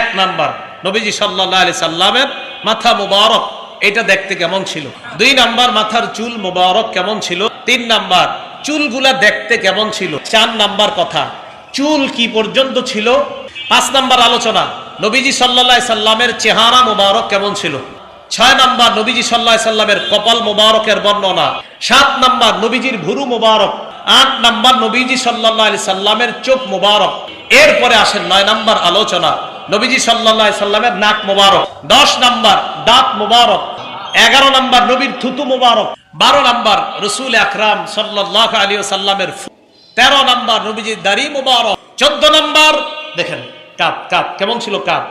এক নাম্বার নবীজি সাল্লাহ আলি সাল্লামের মাথা মুবারক, এটা দেখতে কেমন ছিল? দুই নাম্বার মাথার চুল মুবারক কেমন ছিল? তিন নাম্বার চুলগুলা দেখতে কেমন ছিল? চার নাম্বার কথা, চুল কি পর্যন্ত ছিল? পাঁচ নাম্বার আলোচনা, নবীজি সাল্লাহ সাল্লামের চেহারা মুবারক কেমন ছিল? ছয় নাম্বার নবীজি সাল্লাহ সাল্লামের কপাল মুবারকের বর্ণনা, সাত নাম্বার নবীজির ভুরু মুবারক, আট নাম্বার নবীজি সাল্লাহ সাল্লামের চোখ মুবারক। এরপরে আসেন নয় নাম্বার আলোচনা নবীজি সাল্লাহ সাল্লামের নাক মুবারক, দশ নাম্বার দাঁত মুবারক, এগারো নাম্বার নবীর থুতু মুবারক, বারো নাম্বার রসুল আকরাম সাল্লাহ আলী সাল্লামের তেরো নাম্বার নবীজির দাড়ি মুবারক, চোদ্দ নাম্বার, দেখেন, কাপ কাপ, কেমন ছিল কাপ?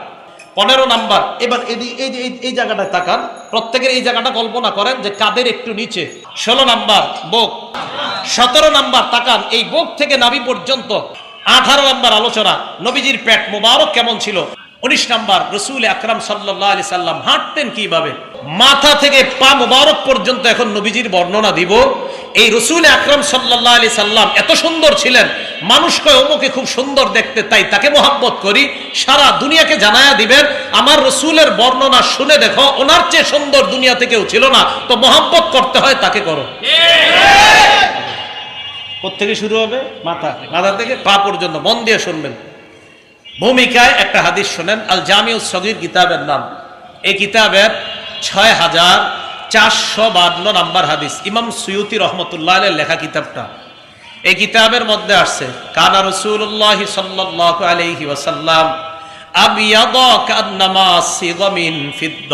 পনেরো নাম্বার, এবার এই এই- জায়গাটায় তাকান, প্রত্যেকের এই জায়গাটা কল্পনা করেন যে কাদের একটু নিচে, ষোলো নাম্বার বোক, সতেরো নাম্বার তাকান, এই বোক থেকে নাভি পর্যন্ত আঠারো নাম্বার আলোচনা, নবীজির পেট মুবারক কেমন ছিল? উনিশ নাম্বার, রসুল আকরাম সাল্লাহ আলি সাল্লাম হাঁটতেন কীভাবে? মাথা থেকে পা মুবারক পর্যন্ত এখন নবীজির বর্ণনা দিব। এই রসুল আকরাম সাল্লাহ আলি সাল্লাম এত সুন্দর ছিলেন, মানুষ কয় অমুকে খুব সুন্দর দেখতে, তাই তাকে মোহাব্বত করি। সারা দুনিয়াকে জানায়া দিবেন, আমার রসুলের বর্ণনা শুনে দেখো, ওনার চেয়ে সুন্দর দুনিয়াতে কেউ ছিল না। তো মোহাব্বত করতে হয়, তাকে করো। থেকে শুরু হবে? মাথা। মাথা থেকে পা পর্যন্ত, মন দিয়ে শুনবেন। ভূমিকায় একটা হাদিস শোনেন আল জামিউ সগির কিতাবের নাম। এই কিতাবের ছয় হাজার চারশো বান্ন নাম্বার হাদিস। ইমাম সুয়ুতি রহমতুল্লাহ আলের লেখা কিতাবটা। এই কিতাবের মধ্যে আসছে, কানা রসুল্লাহ সাল্লাহ আলহি ওয়াসাল্লাম আবিয়াদ কান্নামা সিগমিন ফিদ্দ।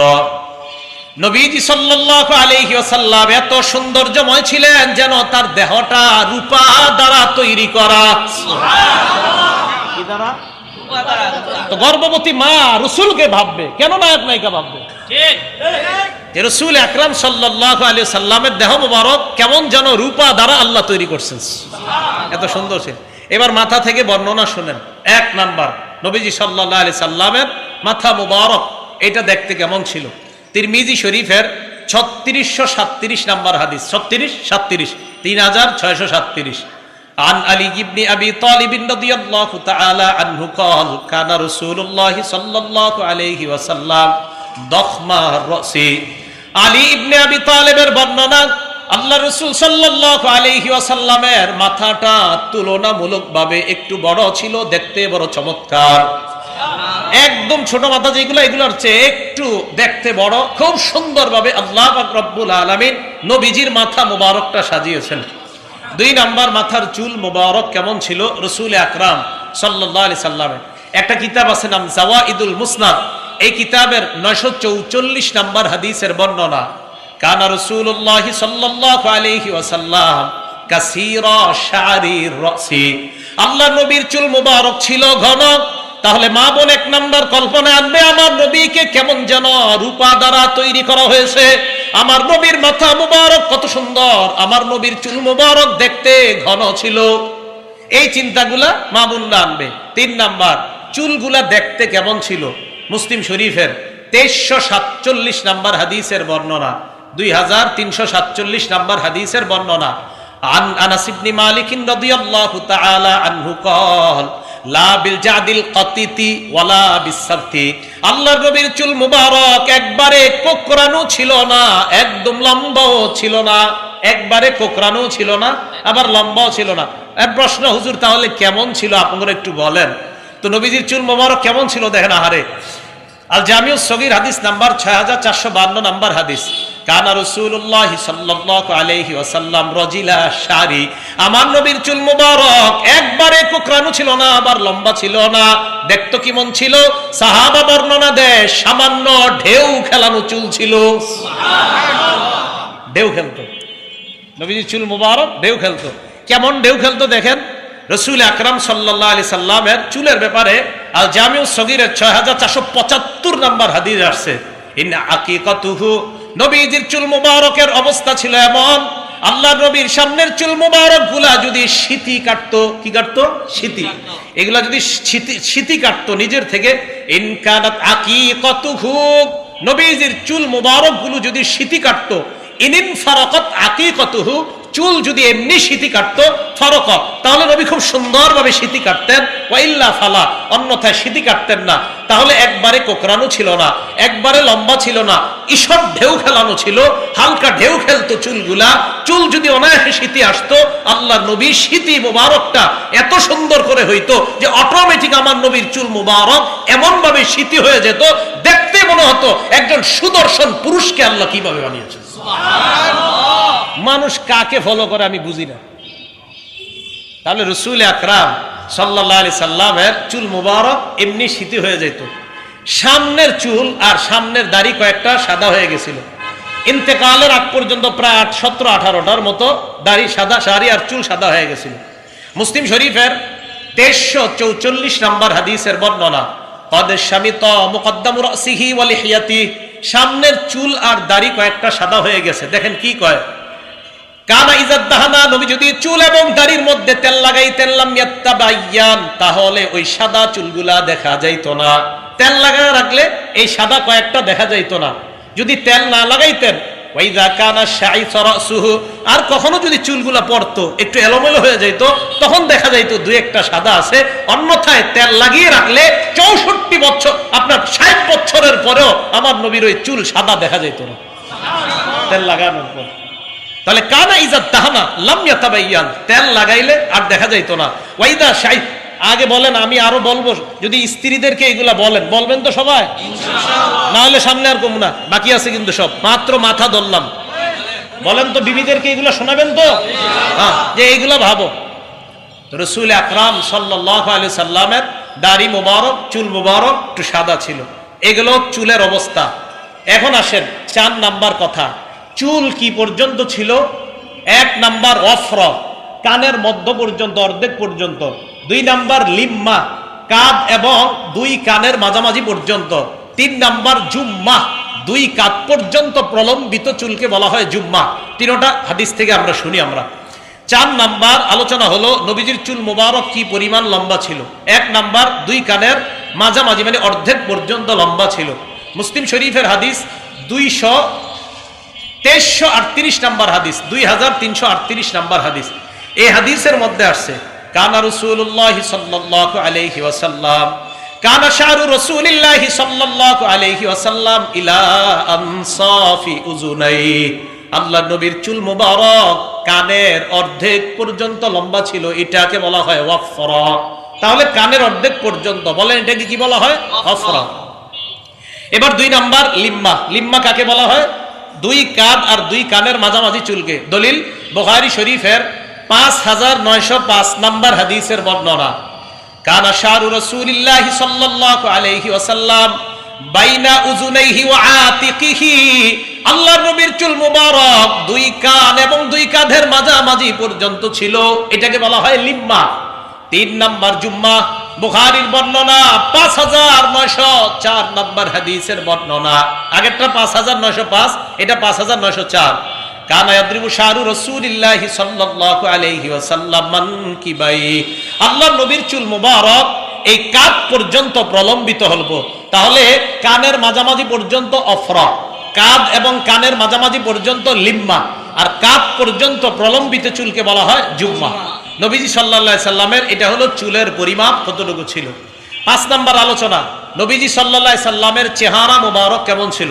নবীজি সাল্লাল্লাহু আলাইহি ওয়াসাল্লাম এত সৌন্দর্যময় ছিলেন যেন তার দেহটা রূপা দ্বারা তৈরি করা। তো গর্ভবতী মা রসুলকে ভাববে কেন নায়ক নায়িকা ভাববে? যে রসুল আকরাম সাল্লাল্লাহু আলাইহি সাল্লামের দেহ মোবারক কেমন যেন রূপা দ্বারা আল্লাহ তৈরি করছেন। এত সুন্দর ছিল এবার মাথা থেকে বর্ণনা শুনেন। এক নাম্বার নবীজি সাল্লাল্লাহু আলাইহি সাল্লামের মাথা মুবারক এটা দেখতে কেমন ছিল? তিরমিজি শরীফের ছত্রিশশো সাতত্রিশ নাম্বার হাদিস ছত্রিশ সাতত্রিশ তিন হাজার ছয়শো সাতত্রিশ عن علي بن ابي طالب رضي الله تعالى عنه قال كان رسول الله صلى الله عليه وسلم ضخم الراس আলী ইবনে আবি তালেবের বর্ণনা আল্লাহ রসুল সাল্লাল্লাহু আলাইহি ওয়াসাল্লামের মাথাটা তুলনামূলকভাবে একটু বড় ছিল দেখতে বড় চমৎকার একদম ছোট মাথা যেগুলো, এগুলোর চেয়ে একটু দেখতে বড়। খুব সুন্দরভাবে আল্লাহ রব্বুল আলামিন নবীজির মাথা মুবারকটা সাজিয়েছেন। দুই নাম্বার মাথার চুল মুবারক কেমন ছিল? রসুল আকরাম সাল্লাহ আলি সাল্লামের। একটা কিতাব আছে নাম জাওয়া ইদুল মুসনাদ। এই কিতাবের নয়শো চৌচল্লিশ নাম্বার হাদিসের বর্ণনা, কানা রসুল্লাহ সাল্লাহ আলহি ওয়াসাল্লাম কাসিরা শারির রসি। আল্লাহ নবীর চুল মুবারক ছিল ঘন তাহলে মা বোন এক নম্বর কল্পনা আনবে, আমার নবীকে কেমন যেন রূপা দ্বারা তৈরি করা হয়েছে। আমার নবীর মাথা মুবারক কত সুন্দর, আমার নবীর চুল মুবারক দেখতে ঘন ছিল। এই চিন্তাগুলা মা বোনরা আনবে। তিন নাম্বার, চুলগুলা দেখতে কেমন ছিল? মুসলিম শরীফের তেইশশো সাতচল্লিশ নাম্বার হাদিসের বর্ণনা, দুই হাজার তিনশো সাতচল্লিশ নাম্বার হাদিসের বর্ণনা। আন আনাসিবনি মালিকিন রদিয়াল্লাহু তাআলা আনহু কল চুল একবারে ছিল না, একদম লম্বাও ছিল না, একবারে ছিল না, আবার লম্বাও ছিল না। প্রশ্ন, হুজুর, তাহলে কেমন ছিল? আপনারা একটু বলেন। তো নবীজির চুল মুবারক কেমন ছিল? দেখেন আহারে। আল জামিউ সগির হাদিস নাম্বার ছয় হাজার চারশো বান্ন নাম্বার হাদিস। কানা রসুল্লাহ সাল্লাল্লাহু আলাইহি ওয়াসাল্লাম রজিলা শাড়ি আমার নবীর চুল মুবারক একবারে কোকরানো ছিল না আবার লম্বা ছিল না। দেখতো কেমন ছিল? সাহাবা বর্ণনা দেয় সামান্য ঢেউ খেলানো চুল ছিল। ঢেউ খেলতো। নবীজির চুল মুবারক ঢেউ খেলতো। কেমন ঢেউ খেলতো দেখেন? রসুল আকরাম সাল্লাহ আলি সাল্লামের চুলের ব্যাপারে ছয় হাজার চারশো পঁচাত্তর নাম্বার চুল অবস্থা ছিল এমন। আল্লাহ সামনের চুল মুবারকগুলা যদি শীতি কাটতো, কি কাটতো? শীতি এগুলা যদি শীতি কাটতো নিজের থেকে। ইনকানাত আকিকাতুহু, নবীজির চুল মুবারকগুলো যদি শীতি কাটতো, ইনিন ফারাকাত আকিকাতুহু চুল যদি এমনি শীতি কাটতো ফরক তাহলে নবী খুব সুন্দরভাবে শীতি কাটতেন। ওয়াইল্লা ফালা, অন্যথায় শীতি কাটতেন না। তাহলে একবারে কোকরানো ছিল না, একবারে লম্বা ছিল না। ঈষৎ ঢেউ খেলানো ছিল, হালকা ঢেউ খেলতো চুলগুলা। চুল যদি অনায়াসে শীতি আসতো আল্লাহ নবী শীতি মোবারকটা এত সুন্দর করে হইতো যে অটোমেটিক আমার নবীর চুল মুবারক এমন ভাবে শীতি হয়ে যেত, দেখতে মনে হতো একজন সুদর্শন পুরুষকে আল্লাহ কীভাবে বানিয়েছে মানুষ কাকে ফলো করে আমি বুঝি না। তাহলে রসুল আকরাম সাল্লাহ সাল্লামের চুল মুবারক এমনি শীতি হয়ে যেত সামনের চুল আর সামনের দাড়ি কয়েকটা সাদা হয়ে গেছিল। ইন্তেকালের আগ পর্যন্ত প্রায় আট, সতেরো, আঠারোটার মতো দাড়ি সাদা, শাড়ি আর চুল সাদা হয়ে গেছিল। মুসলিম শরীফের তেইশশো চৌচল্লিশ নম্বর হাদিসের বর্ণনা কদের স্বামী ত মুকদ্দামুর সিহি ওয়ালি হিয়াতি সামনের চুল আর দাড়ি কয়েকটা সাদা হয়ে গেছে। দেখেন কি কয়? কানা ইজাদ দাহানা, নবী যদি চুল এবং দাড়ির মধ্যে তেল লাগাইতেন তাহলে ওই সাদা চুলগুলা দেখা যাইতো না। তেল লাগায় রাখলে এই সাদা কয়েকটা দেখা যাইতো না। যদি তেল না লাগাইতেন কানা রাসুহু, আর কখনো যদি চুলগুলা পড়তো, একটু এলোমেলো হয়ে যাইতো, তখন দেখা যাইতো দুই একটা সাদা আছে। অন্যথায় তেল লাগিয়ে রাখলে চৌষট্টি বছর, আপনার ষাট বছরের পরেও আমার নবীর ওই চুল সাদা দেখা যাইতো না। তেল লাগানোর পর। তাহলে কানা ইজাত তাহানা লাম ইয়াতাবাইয়ান। তেল লাগাইলে আর দেখা যাইতো না। ওয়াইদা শাই আগে বলেন আমি আরও বলব যদি স্ত্রীদেরকে এগুলা বলেন বলবেন তো সবাই? না হলে সামনে আর কম না বাকি আছে কিন্তু সব। মাত্র মাথা ধরলাম। বলেন তো বিবিদেরকে এগুলা শোনাবেন তো? হ্যাঁ যে এইগুলা ভাবো। রসুল আকরাম সাল্লাহ আলি সাল্লামের দাড়ি মুবারক চুল মুবারক একটু সাদা ছিল। এগুলো চুলের অবস্থা। এখন আসেন চার নাম্বার কথা। চুল কি পর্যন্ত ছিল? এক নাম্বার অফর কানের মধ্য পর্যন্ত, অর্ধেক পর্যন্ত। দুই নাম্বার লিম্মা কাদ এবং দুই কানের মাঝামাঝি পর্যন্ত। তিন নাম্বার জুম্মা, দুই কাত পর্যন্ত প্রলম্বিত চুলকে বলা হয় জুম্মা। তিনোটা হাদিস থেকে আমরা শুনি আমরা। চার নাম্বার আলোচনা হলো, নবীজির চুল মোবারক কি পরিমাণ লম্বা ছিল? এক নাম্বার, দুই কানের মাঝামাঝি মানে অর্ধেক পর্যন্ত লম্বা ছিল। মুসলিম শরীফের হাদিস দুইশো তেইশশো আটত্রিশ নাম্বার হাদিস, দুই হাজার তিনশো আটত্রিশ নাম্বার হাদিস। এই হাদিসের মধ্যে আসছে, কানা রসুল্লাহ সাল্লাহ আলহি ওয়াসাল্লাম, কানা শাহরু রসুলিল্লাহ আলহি ওয়াসাল্লাম ইলা উজুনাই আল্লাহ নবীর চুল মুবারক, কানের অর্ধেক পর্যন্ত লম্বা ছিল, এটাকে বলা হয় ওয়াফরা। তাহলে কানের অর্ধেক পর্যন্ত, বলেন এটাকে কি বলা হয়? অফরা এবার দুই নাম্বার, লিম্মা। লিম্মা কাকে বলা হয়? দুই কাঁধ আর দুই কানের মাঝামাঝি চুলকে। দলিল বোহারি শরীফের পাঁচ হাজার নয়শো পাঁচ নাম্বার হাদিসের বর্ণনা। কানা শাহরু বাইনা উজুনাইহি ওয়া আতিকিহি। আল্লাহর নবীর চুল মুবারক দুই কান এবং দুই কাঁধের মাঝামাঝি পর্যন্ত ছিল। এটাকে বলা হয় লিম্মা। তিন নাম্বার জুম্মা, বুখারির বর্ণনা পাঁচ হাজার নয়শো চার নাম্বার হাদিসের বর্ণনা। আগেরটা পাঁচ হাজার নয়শো পাঁচ, এটা পাঁচ হাজার নয়শো চার। ওয়াসাল্লাম নবীর চুল মুবারক এই কাপ পর্যন্ত প্রলম্বিত হলব। তাহলে কানের মাঝামাঝি পর্যন্ত অফরা কাদ এবং কানের মাঝামাঝি পর্যন্ত লিম্মা, আর কাপ পর্যন্ত প্রলম্বিত চুলকে বলা হয় জুম্মা। নবীজি সাল্লা সাল্লামের এটা হলো চুলের পরিমাপ কতটুকু ছিল? পাঁচ নাম্বার আলোচনা, নবীজি সাল্লা সাল্লামের চেহারা মোবারক কেমন ছিল?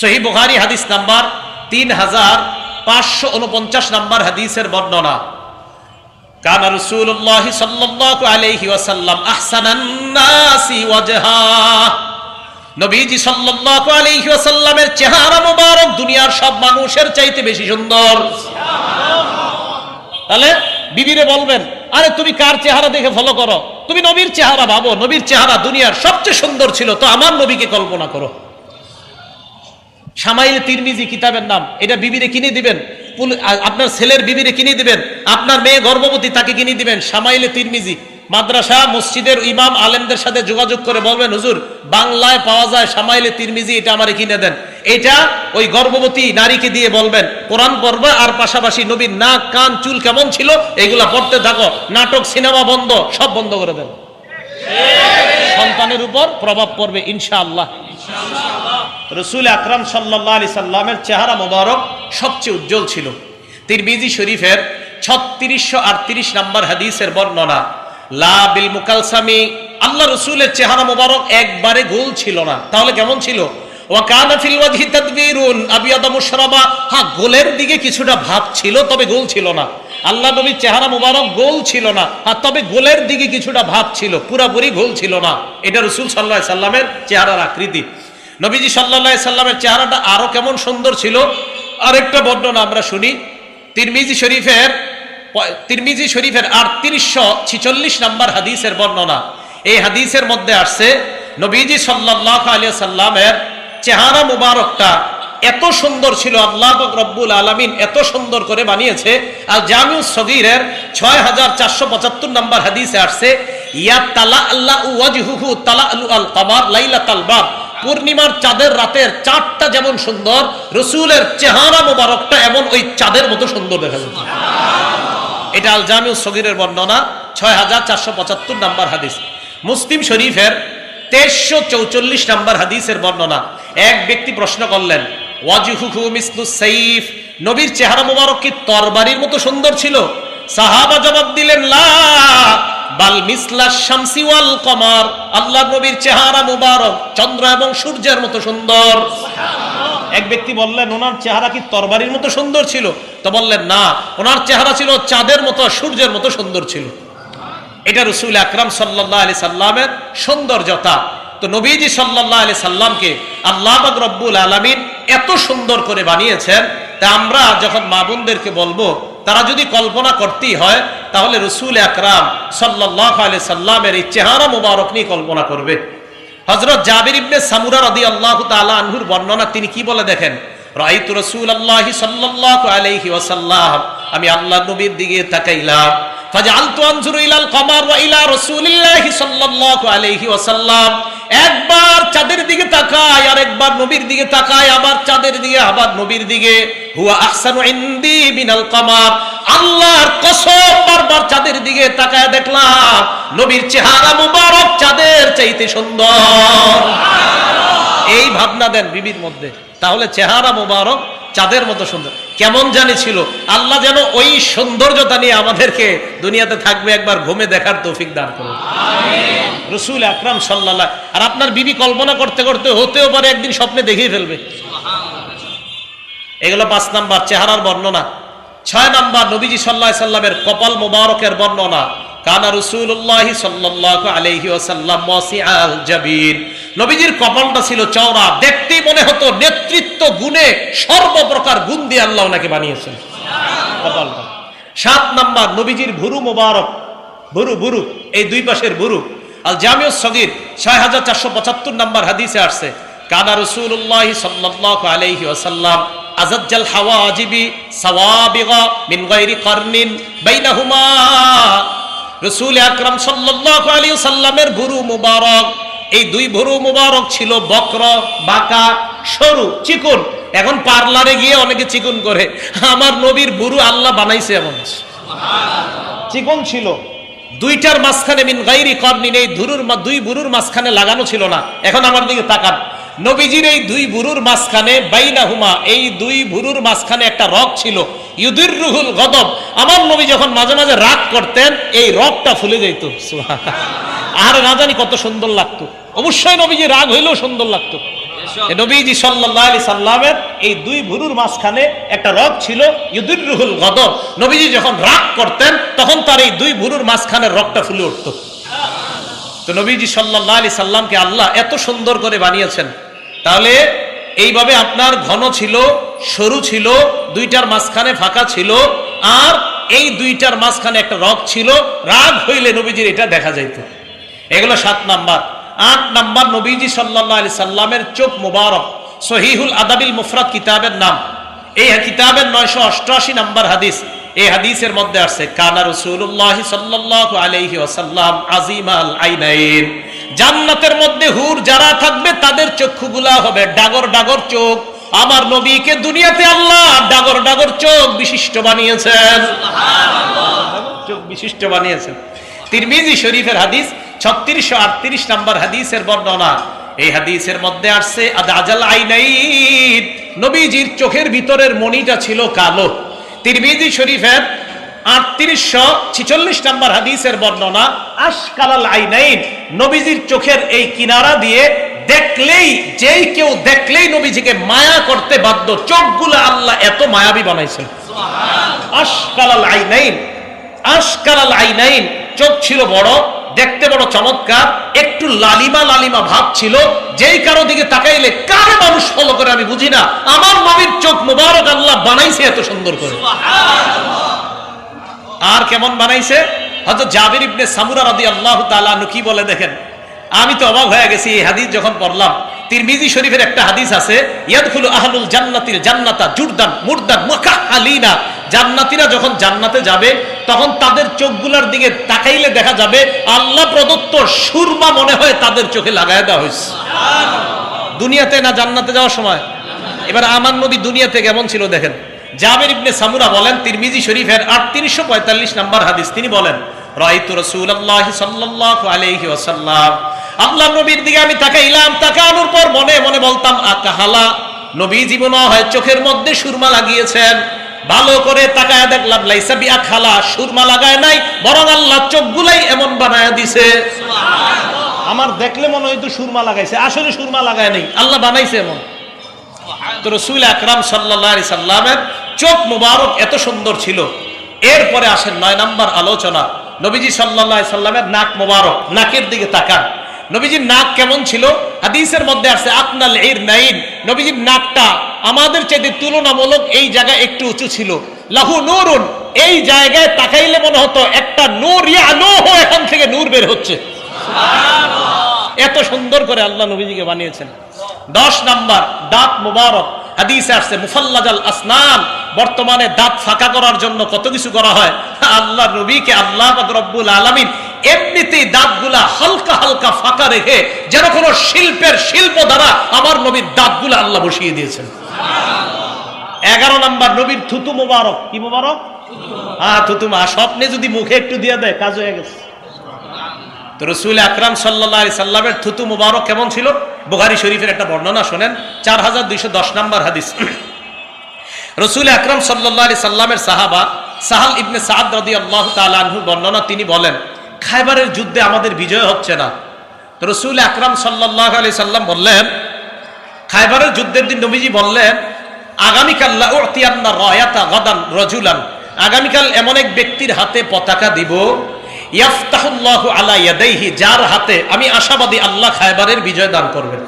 সহি বুখারি হাদিস নাম্বার তিন হাজার পাঁচশো উনপঞ্চাশ নাম্বার হাদিসের বর্ণনা, কানা রসুল্লাহ সাল্লাল্লাহু আলাইহি ওয়াসাল্লাম আহসানান নবীজি সাল্লাল্লাহু আলাইহি ওয়াসাল্লামের চেহারা মোবারক দুনিয়ার সব মানুষের চাইতে বেশি সুন্দর। তাহলে বিবিরে বলবেন, আরে তুমি কার চেহারা দেখে ফলো করো? তুমি নবীর চেহারা ভাবো, নবীর চেহারা দুনিয়ার সবচেয়ে সুন্দর ছিল, তো আমার নবীকে কল্পনা করো। সামাইল তিরমিজি কিতাবের নাম, এটা বিবিরে কিনে দিবেন আপনার ছেলের বিবিরে কিনে দিবেন, আপনার মেয়ে গর্ভবতী তাকে কিনে দিবেন, সামাইলে তিরমিজি। মাদ্রাসা, মসজিদের ইমাম, আলেমদের সাথে যোগাযোগ করে বলবেন, হুজুর, বাংলায় পাওয়া যায় সামাইলে তিরমিজি, এটা আমারে কিনে দেন। এটা ওই গর্ভবতী নারীকে দিয়ে বলবেন, কোরআন পড়বে, আর পাশাপাশি নবীর নাক, কান, চুল কেমন ছিল, এগুলা পড়তে থাকো। নাটক, সিনেমা বন্ধ, সব বন্ধ করে দেন। সন্তানের উপর প্রভাব পড়বে, ইনশাআল্লাহ। রসুল আকরাম সাল্লাহ আলি সাল্লামের চেহারা মোবারক সবচেয়ে উজ্জ্বল ছিল। তিরমিজি শরীফের ছত্রিশশো আটত্রিশ নাম্বার হাদিসের বর্ণনা লা বিল মুকালসামি, আল্লাহ রসুলের চেহারা মোবারক একবারে গোল ছিল না। তাহলে কেমন ছিল? হ্যাঁ গোলের দিকে কিছুটা ভাব ছিল, তবে গোল ছিল না। আল্লাহ নবীর চেহারা মোবারক গোল ছিল না। আর তবে গোলের দিকে কিছুটা ভাব ছিল, পুরাপুরি গোল ছিল না। এটা রসুল সাল্লাহ সাল্লামের চেহারার আকৃতি। নবীজি সাল্লাহ সাল্লামের চেহারাটা আরও কেমন সুন্দর ছিল? আরেকটা বর্ণনা আমরা শুনি। তিরমিজি শরীফের তিরমিজি শরীফের আটত্রিশশো ছিচল্লিশ নাম্বার হাদিসের বর্ণনা। এই হাদিসের মধ্যে আসছে, নবীজি সাল্লাহ আলিয়া সাল্লামের চেহারা মুবারকটা এত সুন্দর ছিল, আল্লাহ রব্বুল আলমিন এত সুন্দর করে বানিয়েছে। আর জামিউ সগিরের ছয় হাজার চারশো পঁচাত্তর নম্বর হাদিসে আসছে, ইয়া তালা আল্লাহ ওয়াজহুহু তালা আলু আল কামার লাইলা তালবাব পূর্ণিমার চাঁদের রাতের চাঁদটা যেমন সুন্দর, রসুলের চেহারা মোবারকটা এমন ওই চাঁদের মতো সুন্দর দেখা যাচ্ছে এটা আল জামিউ সগিরের বর্ণনা, ছয় হাজার চারশো পঁচাত্তর নাম্বার হাদিস। মুসলিম শরীফের তেইশশো চৌচল্লিশ নাম্বার হাদিসের বর্ণনা, এক ব্যক্তি প্রশ্ন করলেন, ওয়াজিহুহু মিসলু সাইফ নবীর চেহারা মোবারক কি তরবারির মতো সুন্দর ছিল? সাহাবা জবাব দিলেন, লা বাল মিসলা শামসি কমার আল্লাহ নবীর চেহারা মোবারক চন্দ্র এবং সূর্যের মতো সুন্দর এক ব্যক্তি বললেন, ওনার চেহারা কি তরবারির মতো সুন্দর ছিল? তো বললেন, না, ওনার চেহারা ছিল চাঁদের মতো, সূর্যের মতো সুন্দর ছিল। এটা রসুল আকরাম সাল্লাহ আলি সাল্লামের সৌন্দর্যতা। তো নবীজি সাল্লাহ আলি সাল্লামকে আল্লাহ বাক রব্বুল আলমিন এত সুন্দর করে বানিয়েছেন, তা আমরা যখন মা বোনদেরকে বলব, তারা যদি কল্পনা করতেই হয়, তাহলে রসুল আকরাম সাল্লাহ আলি সাল্লামের এই চেহারা মুবারক নিয়ে কল্পনা করবে। হজরত জাবির ইবনে সামুরা রাদি আল্লাহ তালা আনহুর বর্ণনা তিনি কি বলে দেখেন? রাইতু আল্লাহ সাল্লাহ আলাইহি ওয়াসাল্লাম, আমি আল্লাহ নবীর দিকে তাকাইলাম। একবার চাঁদের দিকে তাকায় আর একবার নবীর দিকে তাকায়, আবার চাঁদের দিকে, আবার নবীর দিকে। দেখলাম চেহারা চাঁদের চাইতে সুন্দর। এই ভাবনা দেন বিবির মধ্যে। তাহলে চেহারা মুবারক চাঁদের মতো সুন্দর। কেমন জানি ছিল। আল্লাহ যেন ওই সৌন্দর্যতা নিয়ে আমাদেরকে দুনিয়াতে থাকবে একবার ঘুমে দেখার তৌফিক দান করুন। রসুল আকরাম সাল্লাহ আর আপনার বিবি কল্পনা করতে করতে হতেও পারে একদিন স্বপ্নে দেখেই ফেলবে। এগুলো পাঁচ নাম্বার চেহারার বর্ণনা। ছয় নাম্বার নবীজি সাল্লাহ সাল্লামের কপাল মোবারকের বর্ণনা। কানা রসুল্লাহ সাল্লাহ আলহি ওসাল্লাম জাবির নবীজির কপালটা ছিল চওড়া, দেখতেই মনে হতো নেতৃত্ব গুণে সর্বপ্রকার গুণ দিয়ে আল্লাহ ওনাকে বানিয়েছেন। কপালটা। সাত নাম্বার, নবীজির ভুরু মোবারক, ভুরু ভুরু, এই দুই পাশের ভুরু। আল জামিউ সগির, ছয় হাজার চারশো পঁচাত্তর নাম্বার হাদিসে আসছে, কানা রসুল্লাহ সাল্লাহ আলহি ওসাল্লাম আজাজ্জাল হাওয়াজিবি সাওয়াবিগা মিন গায়রি কারনিন বাইনাহুমা। রসুল আকরাম সাল্লাল্লাহু আলাইহি সাল্লামের ভুরু মুবারক। এই দুই ভুরু মুবারক ছিল বক্র, বাঁকা, সরু, চিকুন। এখন পার্লারে গিয়ে অনেকে চিকুন করে। আমার নবীর ভুরু আল্লাহ বানাইছে এমন। চিকুন ছিল। দুইটার মাঝখানে মিন গাইরি কর্নিন, এই ধুরুর দুই বুরুর মাঝখানে লাগানো ছিল না। এখন আমার দিকে তাকান। নবীজির এই দুই বুরুর মাঝখানে বাইনাহুমা এই দুই বুরুর মাঝখানে একটা রক ছিল। ইউদির রুহুল গদব। আমার নবী যখন মাঝে মাঝে রাগ করতেন এই রকটা ফুলে যেত আর না জানি কত সুন্দর লাগতো। অবশ্যই নবীজি রাগ হইলেও সুন্দর লাগতো। নবীজি সাল্লাল্লাহু আলাইহি সাল্লামের এই দুই ভুরুর মাঝখানে একটা রক ছিল ইউদুর রুহুল গদব। নবীজি যখন রাগ করতেন তখন তার এই দুই ভুরুর মাঝখানে রকটা ফুলে উঠতো। তো নবীজি সাল্লাল্লাহু আলাইহি সাল্লামকে আল্লাহ এত সুন্দর করে বানিয়েছেন। তাহলে এইভাবে আপনার ঘন ছিল, সরু ছিল, দুইটার মাঝখানে ফাঁকা ছিল, আর এই দুইটার মাঝখানে একটা রক ছিল, রাগ হইলে নবীজির এটা দেখা যাইত। এগুলো সাত নাম্বার। আট নাম্বার, নবীজি সাল্লাহ আলি সাল্লামের চোখ মুবারক, সহিহুল আদাবিল মুফরাদ কিতাবের নাম। এই কিতাবের নয়শো অষ্টআশি নাম্বার হাদিস। এই হাদিসের মধ্যে আসছে কানা রসুল্লাহ সাল্লাল্লাহু আলাইহি ওয়াসাল্লাম আজিমাল আইনাইন। জান্নাতের মধ্যে হুর যারা থাকবে তাদের চক্ষুগুলা হবে ডাগর ডাগর চোখ। আমার নবীকে দুনিয়াতে আল্লাহ ডাগর ডাগর চোখ বিশিষ্ট বানিয়েছেন। চোখ বিশিষ্ট বানিয়েছেন। তিরমিজি শরীফের হাদিস ছত্রিশশো আটত্রিশ নাম্বার হাদিসের বর্ণনা। এই হাদিসের মধ্যে আসছে আদ আজাল আইনাইন। নবীজির চোখের ভিতরের মণিটা ছিল কালো। তিরমিজি শরীফের আটত্রিশশো ছিচল্লিশ নম্বর হাদিসের বর্ণনা আশকালাল আইনাইন নবীজির চোখের এই কিনারা দিয়ে দেখলেই যেই কেউ দেখলেই নবীজিকে মায়া করতে বাধ্য চোখগুলো আল্লাহ এত মায়াবী বানাইছেন। আশকালাল আইনাইন আশকালাল আইনাইন চোখ ছিল বড় দেখতে বড় চমৎকার একটু লালিমা লালিমা ভাব ছিল যেই কারও দিকে তাকাইলে কারে মানুষ ফলো করে আমি বুঝি না। আমার মামির চোখ মুবারক আল্লাহ বানাইছে এত সুন্দর করে। আর কেমন বানাইছে? হয়তো জাবির ইবনে সামুরা রাদি আল্লাহ তালা কি বলে দেখেন? আমি তো অবাক হয়ে গেছি এই হাদিস যখন পড়লাম তিরমিজি শরীফের একটা হাদিস আছে, ইয়াদখুলু আহলুল জান্নাতিল জান্নাতা জুরদান মুরদান মুকাহালিনা জান্নাতীরা যখন জান্নাতে যাবে, তখন তাদের চোখগুলোর দিকে তাকাইলে দেখা যাবে, আল্লাহ প্রদত্ত সুরমা মনে হয় তাদের চোখে লাগায় দেওয়া হয়েছে। দুনিয়াতে না জান্নাতে যাওয়ার সময়? এবার আমার নবী দুনিয়াতে কেমন ছিল দেখেন। জাবের ইবনে সামুরা বলেন, তিরমিজি শরীফের আটত্রিশশো পঁয়তাল্লিশ নম্বর হাদিস, তিনি বলেন, রাইতু রাসূলুল্লাহ সাল্লাল্লাহু আলাইহি ওয়াসাল্লাম আল্লাহ নবীর দিকে আমি তাকাইলাম, তাকানোর পর মনে মনে বলতাম, আকাহালা নবী জীবন হয় চোখের মধ্যে সুরমা লাগিয়েছেন। ভালো করে তাকায় দেখলাম লাইসাবি আখালা সুরমা লাগায় নাই, বরং আল্লাহ চোখগুলাই এমন বানায় দিছে। আমার দেখলে মনে হয়তো সুরমা লাগাইছে, আসলে সুরমা লাগায় নেই, আল্লাহ বানাইছে এমন। তো রসুল আকরাম সাল্লাহ সাল্লামের চোখ মুবারক এত সুন্দর ছিল। এরপরে আসেন নয় নাম্বার আলোচনা। নবীজি সাল্লাহ সাল্লামের নাক মুবারক, নাকের দিকে তাকান। নবীজির নাক কেমন ছিল? হাদিসের মধ্যে আসছে আপনাল এর নাইন নবীজির নাকটা আমাদের চাইতে তুলনামূলক এই জায়গায় একটু উঁচু ছিল। লাহু নুরুন। এই জায়গায় তাকাইলে মনে হতো একটা নূর আলো এখান থেকে নূর বের হচ্ছে। এত সুন্দর করে আল্লাহ নবীজিকে বানিয়েছেন। দশ নাম্বার দাঁত মুবারক। হাদিসে আসছে মুফাল্লাজাল আসনান। বর্তমানে দাঁত ফাঁকা করার জন্য কত কিছু করা হয়? আল্লাহ নবীকে আল্লাহ পাক রব্বুল আলামিন এমনিতেই দাঁতগুলা হালকা হালকা ফাঁকা রেখে যেন কোনো শিল্পের শিল্প দ্বারা আমার নবীর দাঁতগুলা আল্লাহ বসিয়ে দিয়েছেন। এগারো নাম্বার, নবীর থুতু মুবারক। কি মুবারক? হ্যাঁ স্বপ্নে যদি মুখে একটু দিয়ে দেয়, কাজ হয়ে গেছে। রসুল আকরাম সাল্লাহ সাল্লামের থুতু মুবারক কেমন ছিল? বুখারি শরীফের একটা বর্ণনা শোনেন, চার হাজার দুইশো দশ নম্বর হাদিস। রসুল আকরাম সাল্লাহ সাল্লামের সাহাবা সাহাল ইবনে সাদ রদি আল্লাহ তালহুর বর্ণনা তিনি বলেন খাইবারের যুদ্ধে আমাদের বিজয় হচ্ছে না। তো রসুল আকরাম সাল্লাহ আলি সাল্লাম বললেন খাইবারের যুদ্ধের দিন নবীজি বললেন আগামীকাল লাউতিয়ান্না রায়াতা গাদান রজুলান। আগামীকাল এমন এক ব্যক্তির হাতে পতাকা দিব ইয়াফতাহুল্লাহু আলা ইয়াদাইহি যার হাতে আমি আশাবাদী আল্লাহ খায়বারের বিজয় দান করবেন।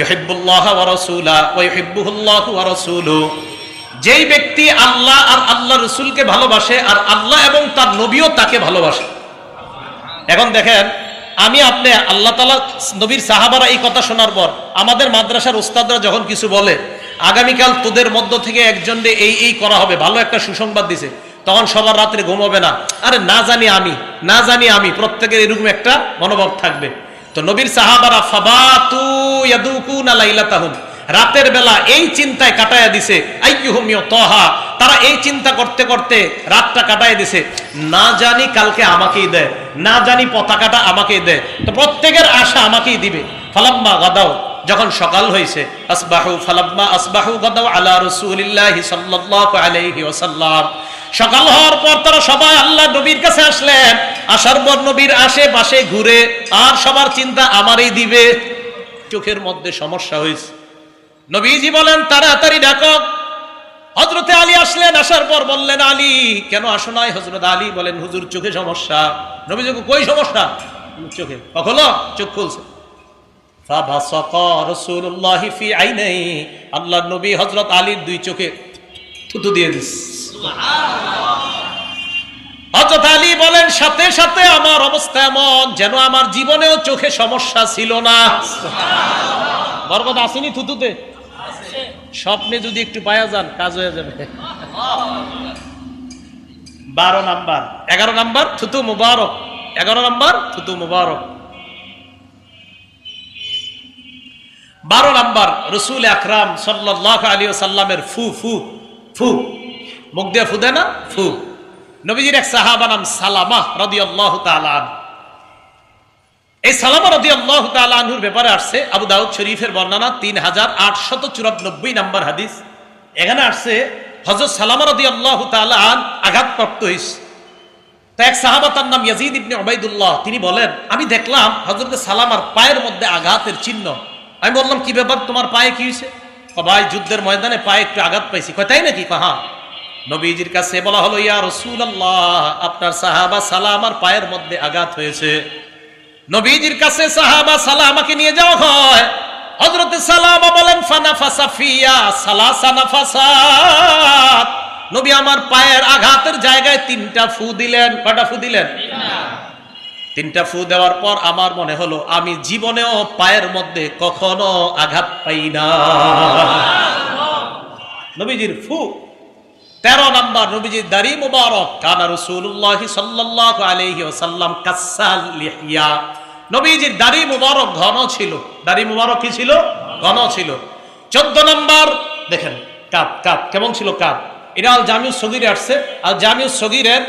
ইউহিব্বুল্লাহ ওয়া রাসূলা ওয়া ইউহিব্বুহুল্লাহু ওয়া রাসূলুহু যেই ব্যক্তি আল্লাহ আর আল্লাহ রসুলকে ভালোবাসে আর আল্লাহ এবং তার নবীও তাকে ভালোবাসে। এখন দেখেন, আমি আপনি আল্লাহ তালা নবীর সাহাবারা এই কথা শোনার পর আমাদের মাদ্রাসার উস্তাদরা যখন কিছু বলে, আগামীকাল তোদের মধ্য থেকে একজন এই এই করা হবে, ভালো একটা সুসংবাদ দিছে, তখন সবার রাত্রে ঘুমাবে না। আরে না জানি আমি, না জানি আমি, প্রত্যেকের এরকম একটা মনোভাব থাকবে। তো নবীর সাহাবারা ফাবাতু ইয়াদুকুনা লাইলাতাহুম রাতের বেলা এই চিন্তায় কাটায়া দিছে তহা তারা এই চিন্তা করতে করতে রাতটা কাটায় দিছে। না জানি কালকে আমাকেই দেয় না জানি পতাকাটা আমাকেই দেয় তো প্রত্যেকের আশা আমাকেই দিবে। ফালাম্মা গাদাও যখন সকাল হয়েছে আসবাহু ফালাম্মা আসবাহু গাদাও আলা রাসূলিল্লাহি সাল্লাল্লাহু আলাইহি ওয়াসাল্লাম। সকাল হওয়ার পর তারা সবাই আল্লাহ নবীর কাছে আসলেন। আসার পর নবীর আশেপাশে ঘুরে, আর সবার চিন্তা আমারই দিবে। চোখের মধ্যে সমস্যা হয়েছে নবীজি বলেন, তাড়াতাড়ি ডাকক হজরতে আলী আসলেন, আসার পর বললেন, আলী, কেন আসো নাই? হজরত আলী বলেন, হুজুর, চোখে সমস্যা। নবী যখন কই সমস্যা? চোখে। কখনো? চোখ খুলছে। আল্লাহ নবী হজরত আলীর দুই চোখে থুতু দিয়ে দিস। হজরত আলী বলেন, সাথে সাথে আমার অবস্থা এমন যেন আমার জীবনেও চোখে সমস্যা ছিল না। বরকত আসেনি থুতুতে? স্বপ্নে যদি একটু পায়া যান, কাজ হয়ে যাবে। বারো নাম্বার। এগারো নাম্বার, থুতু মুবারক। এগারো নাম্বার, থুতু মুবারক। বারো নাম্বার, রসুল আকরাম সাল্লাহ আলী সাল্লামের ফু ফু ফু। মুখ দিয়ে ফু দেয় না? ফু। নবীজির এক সাহাবা নাম সালামা রদি আল্লাহ তালান এই সালামা রদি আল্লাহ তালাহুর ব্যাপারে আসছে, আবু দাউদ শরীফের বর্ণনা তিন হাজার আটশত চুরানব্বই নাম্বার হাদিস। এখানে আসছে হজরত সালামা রদি আল্লাহ আঘাতপ্রাপ্ত হয়েছে। তা এক সাহাবা তার নাম ইয়াজিদ ইবনে ওবাইদুল্লাহ তিনি বলেন, আমি দেখলাম হজরত সালামার পায়ের মধ্যে আঘাতের চিহ্ন। আমি বললাম, কি ব্যাপার? তোমার পায়ে কি হয়েছে? ভাই, যুদ্ধের ময়দানে পায়ে একটু আঘাত পাইছি। কয়, তাই নাকি? কাহা নবীজির কাছে বলা হলো, ইয়া রসুল আল্লাহ আপনার সাহাবা সালামার পায়ের মধ্যে আঘাত হয়েছে। নবীজির কাছে সাহাবা সালামাকে নিয়ে যাওয়া হয়। হজরত সালামা বলেন ফানাফাসা ফিয়া সালাসা নাফাসাত। নবী আমার পায়ের আঘাতের জায়গায় তিনটা ফু দিলেন। কয়টা ফু দিলেন? তিনটা ফু দেওয়ার পর আমার মনে হলো আমি জীবনেও পায়ের মধ্যে কখনো আঘাত পাই না। নবীজির ফু তেরো নাম্বার, নবীজির দাড়ি মুবারক, কানা রসুল্লাহ সাল্লাহ আলহি ওসাল্লাম কাসাল লিহিয়া। নবীজির দাড়ি মুবারক ঘন ছিল। দাড়ি মুবারক কি ছিল? ঘন ছিল। চোদ্দ নম্বর, দেখেন, কাপ কাপ, কেমন ছিল কাপ? এটা আল জামিউ সগিরে আসছে। আল জামিউ সগিরের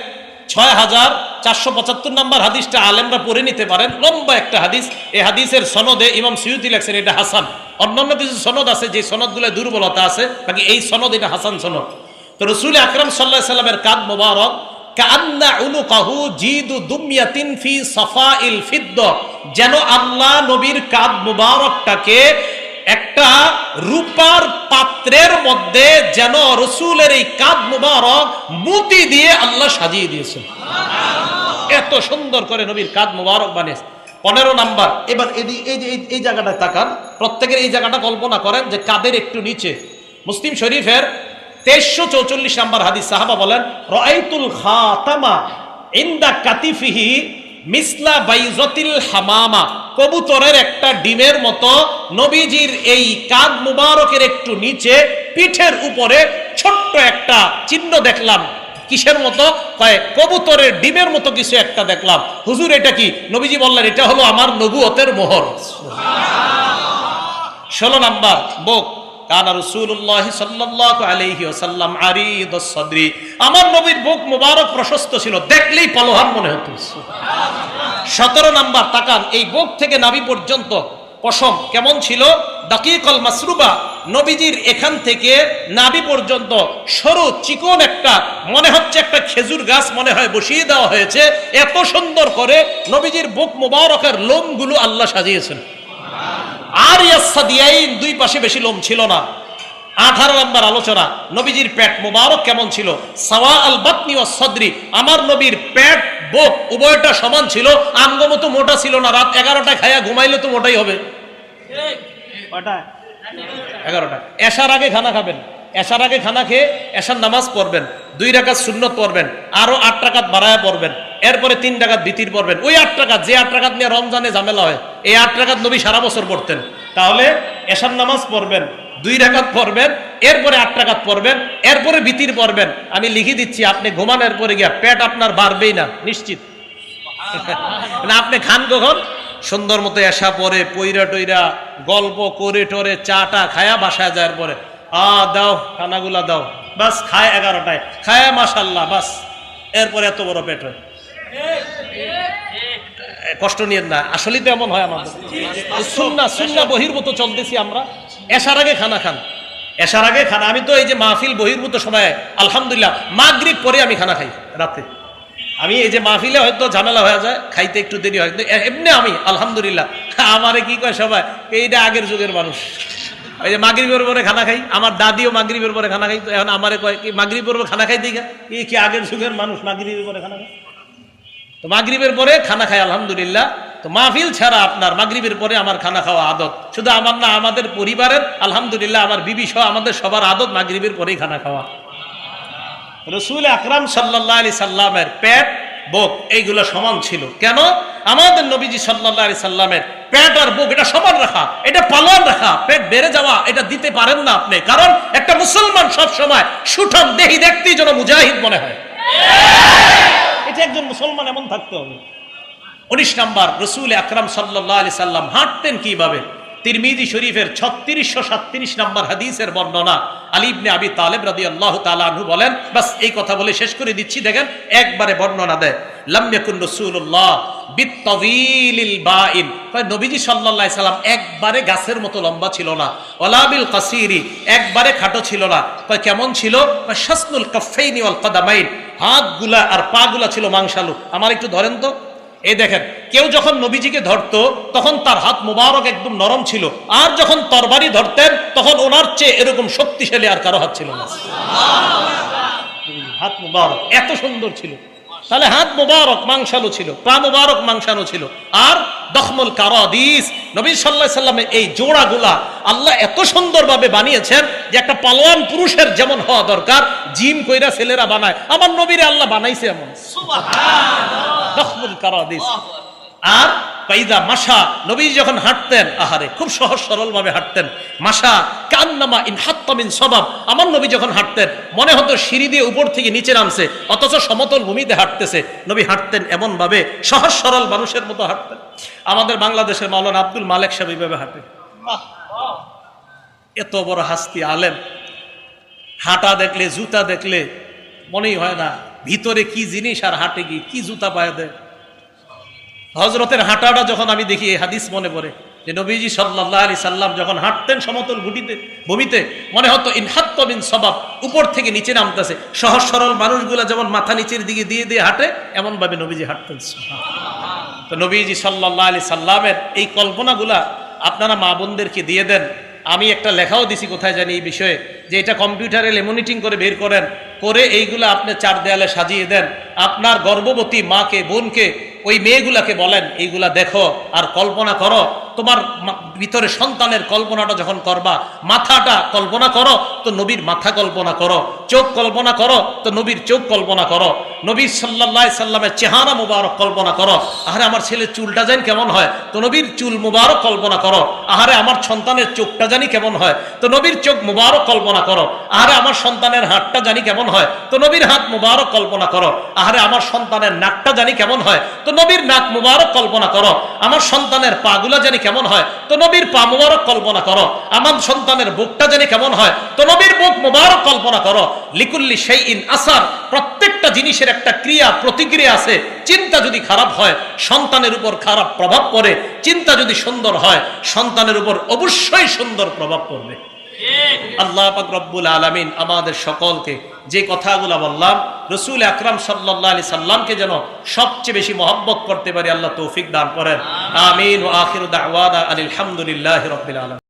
ছয় হাজার চারশো পঁচাত্তর নম্বর হাদিসটা আলেমরা পড়ে নিতে পারেন। লম্বা একটা হাদিস। এই হাদিসের সনদে ইমাম সিউতি লেখছেন, এটা হাসান। অন্যান্য কিছু সনদ আছে, যে সনদগুলো দুর্বলতা আছে, বাকি এই সনদ এটা হাসান সনদ। রসুল আকরম সাল্লাহ সাল্লামের কাদ মোবারক যেন আল্লাহ নবীর কাদ মুবারকটাকে একটা রূপার পাত্রের মধ্যে যেন রসুলের এই কাদ মুবারক মুতি দিয়ে আল্লাহ সাজিয়ে দিয়েছেন। এত সুন্দর করে নবীর কাদ মুবারক বানিয়েছে পনেরো নাম্বার, এবার এই যে- এই জায়গাটা তাকান, প্রত্যেকের এই জায়গাটা কল্পনা করেন যে কাদের একটু নিচে, মুসলিম শরীফের তেইশশো চৌচল্লিশ নাম্বার হাদিস সাহাবা বলেন রাইতুল খাতামা ইন্দা কাতিফিহি মিসলা বাইজতিল হামামা। কবুতরের একটা ডিমের মতো নবীজির এই কাদ মুবারকের একটু নিচে পিঠের উপরে ছোট্ট একটা চিহ্ন দেখলাম। কিসের মতো? কয়, কবুতরের ডিমের মতো কিছু একটা দেখলাম। হুজুর, এটা কি? নবীজি বললেন, এটা হলো আমার নবুয়তের মোহর। ষোলো নাম্বার, বোক। আমার নবীর বুক মুবারক প্রশস্ত ছিল, দেখলেই মনে হতো। সতেরো নাম্বার, তাকান, এই বুক থেকে নাবি পর্যন্ত পশম কেমন ছিল? দাকিকল মাসরুবা, নবীজির এখান থেকে নাবি পর্যন্ত সরু চিকন একটা, মনে হচ্ছে একটা খেজুর গাছ মনে হয় বসিয়ে দেওয়া হয়েছে। এত সুন্দর করে নবীজির বুক মুবারকের লোমগুলো আল্লাহ সাজিয়েছেন। আর ইয়াসাদিয়াইন দুই পাশে বেশি লোম ছিল না। আঠারো নম্বর আলোচনা নবীজির পেট মুবারক কেমন ছিল? সাওয়া আল বাতনি ও সদরি আমার নবীর পেট বুক উভয়টা সমান ছিল আমগো মতো মোটা ছিল না রাত এগারোটা খায়া ঘুমাইলে তো মোটাই হবে। এগারোটা এসার আগে খানা খাবেন এসার আগে খানা খেয়ে এসার নামাজ পড়বেন দুই রাকাত সুন্নত পড়বেন আরও আট টাকাত বাড়ায় পড়বেন এরপরে তিন টাকাত বিতির পড়বেন। ওই আট টাকাত যে আট টাকাত নিয়ে রমজানে ঝামেলা হয় এই আট টাকাত নবী সারা বছর পড়তেন। তাহলে এসার নামাজ পড়বেন দুই রাকাত পড়বেন এরপরে আট টাকাত পড়বেন এরপরে বিতির পড়বেন। আমি লিখে দিচ্ছি আপনি ঘুমানোর পরে গিয়া পেট আপনার বাড়বেই না নিশ্চিত। না আপনি খান কখন? সুন্দর মতো এসা পরে পইরা টইরা গল্প করে টরে চাটা খায়া বাসায় যাওয়ার পরে আ দাও খানাগুলা দাও বাস খায় এগারোটায়। খায় মাসাল্লাহ বাস। এরপরে এত বড় পেট হয়। কষ্ট নিয়ে না। আসলেই তো এমন হয় আমাদের। সুন্না সুন্না বহির্ভূত চলতেছি আমরা। এসার আগে খানা খান। এসার আগে খানা। আমি তো এই যে মাহফিল বহির্ভূত সময়, আলহামদুলিল্লাহ, মাগরিব পরে আমি খানা খাই রাতে। আমি এই যে মাহফিলে হয়তো ঝামেলা হয়ে যায়, খাইতে একটু দেরি হয়। কিন্তু এমনি আমি, আলহামদুলিল্লাহ। আমারে কি কয় সবাই? এইটা আগের যুগের মানুষ। ওই যে মাগরিবের পরে খানা খাই। আমার দাদিও মাগরিবের পরে খানা খাই। এখন আমারে কয়, কি মাগরিবের পরে খানা খাই দিঘা এই কি আগের যুগের মানুষ মাগরিবের পরে খানা খায়? তো মাগরিবের পরে খানা খাই আলহামদুলিল্লাহ। তো মাহফিল ছাড়া আপনার মাগরিবের পরে আমার খানা খাওয়া আদত। শুধু আমার না, আমাদের পরিবারের, আলহামদুলিল্লাহ, আমার বিবি সহ আমাদের সবার আদত মাগরিবের পরেই খানা খাওয়া। রসুল আকরাম সাল্লাহ আলি সাল্লামের পেট, বুক, এইগুলো সমান ছিল। কেন? আমাদের নবীজি সাল্লাহ আলি সাল্লামের পেট আর বুক, এটা সমান রাখা। এটা পালন রাখা। পেট বেড়ে যাওয়া, এটা দিতে পারেন না আপনি। কারণ একটা মুসলমান সব সময় সুঠাম দেহি দেখতেই যেন মুজাহিদ মনে হয়। এটা একজন মুসলমান এমন থাকতে হবে। উনিশ নাম্বার, রসুল আকরাম সাল্লাহ আলি সাল্লাম হাঁটতেন কীভাবে? তিরমিজি শরীফের ছত্রিশশো সাতত্রিশ নাম্বার হাদিসের বর্ণনা আলিবনে আবি তালেব রাদি আল্লাহ তালু বলেন, বাস এই কথা বলে শেষ করে দিচ্ছি, দেখেন একবারে বর্ণনা দেয় লাম্যাকুন রসুল্লাহ নবীজি সাল্লাল্লাহু সাল্লাম একবারে গাছের মতো লম্বা ছিল না ওয়ালাবিল কাসিরি, একবারে খাটো ছিল না। কেমন ছিল? শাসনুল কাফাইনি ওয়াল কদামাইন। হাতগুলা আর পাগুলা ছিল মাংসালু। আমার একটু ধরেন তো। এই দেখেন, কেউ যখন নবীজিকে ধরতো, তখন তার হাত মোবারক একদম নরম ছিল। আর যখন তরবারি ধরতেন, তখন ওনার চেয়ে এরকম শক্তিশালী আর কারও হাত ছিল না। হাত মোবারক, এত সুন্দর ছিল। তাহলে হাত মুবারক মাংসালো ছিল, পা মুবারক মাংসানো ছিল। আর দখমুল কারাদিস, নবী সাল্লাহ সাল্লামের এই জোড়াগুলা আল্লাহ এত সুন্দরভাবে বানিয়েছেন যে একটা পালোয়ান পুরুষের যেমন হওয়া দরকার জিম কইরা ছেলেরা বানায়। আমার নবীরে আল্লাহ বানাইছে এমন। দখমুল কারাদিস। আর পাইদা মাসা নবী যখন হাঁটতেন, আহারে, খুব সহজ সরল ভাবে হাঁটতেন। মাসা কান্নামা ইন হাত্তামিন সবাব। আমার নবী যখন হাঁটতেন, মনে হতো সিঁড়ি দিয়ে উপর থেকে নিচে নামছে, অথচ সমতল ভূমিতে হাঁটতেছে। নবী হাঁটতেন এমন ভাবে সহজ সরল মানুষের মতো হাঁটতেন। আমাদের বাংলাদেশের মাওলানা আব্দুল মালেক সাহেব এইভাবে হাঁটে। এত বড় হাস্তি আলেম। হাঁটা দেখলে, জুতা দেখলে মনেই হয় না, ভিতরে কি জিনিস আর হাঁটে কি কি জুতা পায়ে দেয়। হজরতের হাঁটাটা যখন আমি দেখি, এই হাদিস মনে পড়ে যে নবীজি সাল্লাহ আলি সাল্লাম যখন হাঁটতেন সমতল ভূমিতে ভূমিতে, মনে হতো ইনহাত্তবিন সবাব উপর থেকে নিচে নামতেছে। সহজ সরল মানুষগুলা যেমন মাথা নিচের দিকে দিয়ে দিয়ে হাঁটে, এমনভাবে নবীজি হাঁটতেন। তো নবীজি সাল্লাহ আলি সাল্লামের এই কল্পনাগুলা আপনারা মা বোনদেরকে দিয়ে দেন। আমি একটা লেখাও দিছি কোথায় জানি এই বিষয়ে, যে এটা কম্পিউটারে লেমনিটিং করে বের করেন, করে এইগুলা আপনি চার দেয়ালে সাজিয়ে দেন। আপনার গর্ভবতী মাকে, বোনকে ওই মেয়েগুলাকে বলেন এইগুলা দেখো আর কল্পনা করো তোমার ভিতরে সন্তানের কল্পনাটা যখন করবা, মাথাটা কল্পনা করো, তো নবীর মাথা কল্পনা করো, চোখ কল্পনা করো, তো নবীর চোখ কল্পনা করো নবীর সাল্লাহ সাল্লামের চেহারা মুবারক কল্পনা করো, আহারে আমার ছেলের চুলটা জানি কেমন হয়, তো নবীর চুল মুবারক কল্পনা করো, আহারে আমার সন্তানের চোখটা জানি কেমন হয়, তো নবীর চোখ মুবারক কল্পনা করো, আহারে আমার সন্তানের হাতটা জানি কেমন হয়, তো নবীর হাত মুবারক কল্পনা করো, আহারে আমার সন্তানের নাকটা জানি কেমন হয়, তো নবীর নাক মুবারক কল্পনা করো, আমার সন্তানের পাগুলা জানি কেমন হয়? তো নবীর পা মুবারক কল্পনা করো। আমার সন্তানের বুকটা জানি কেমন হয়? তো নবীর বুক মুবারক কল্পনা করো। লিকুল্লি সেই ইন আসার প্রত্যেকটা জিনিসের একটা ক্রিয়া, প্রতিক্রিয়া আছে। চিন্তা যদি খারাপ হয়, সন্তানের উপর খারাপ প্রভাব পড়ে। চিন্তা যদি সুন্দর হয়, সন্তানের উপর অবশ্যই সুন্দর প্রভাব পড়বে। আল্লাহ পাক রব্বুল আলামিন আমাদের সকলকে যে কথাগুলো বললাম রসুল আকরাম সাল্লাহ আলি সাল্লামকে যেন সবচেয়ে বেশি মহব্বত করতে পারি আল্লাহ তৌফিক দান করেন। আমিন। ও আখির দাওয়াদা আলহামদুলিল্লাহ রবিল আলম